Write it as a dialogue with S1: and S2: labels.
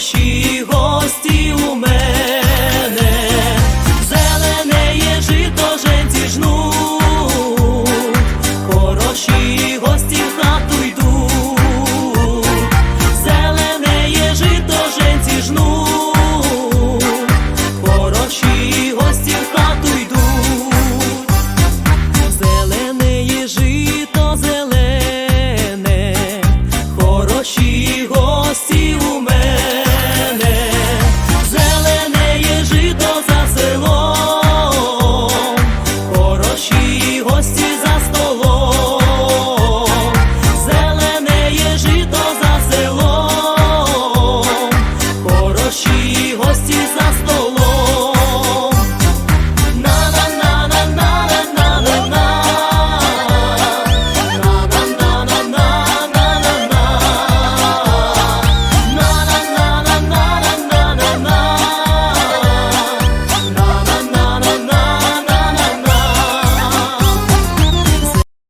S1: хороші гості у мене, зелене є жито женці жну, хороші гості в хату йду, зелене є жито женці жну, хороші гості в хату йду. зелене є жито зелене, хороші гості. і гості за столом, зелене жито за селом, хороші.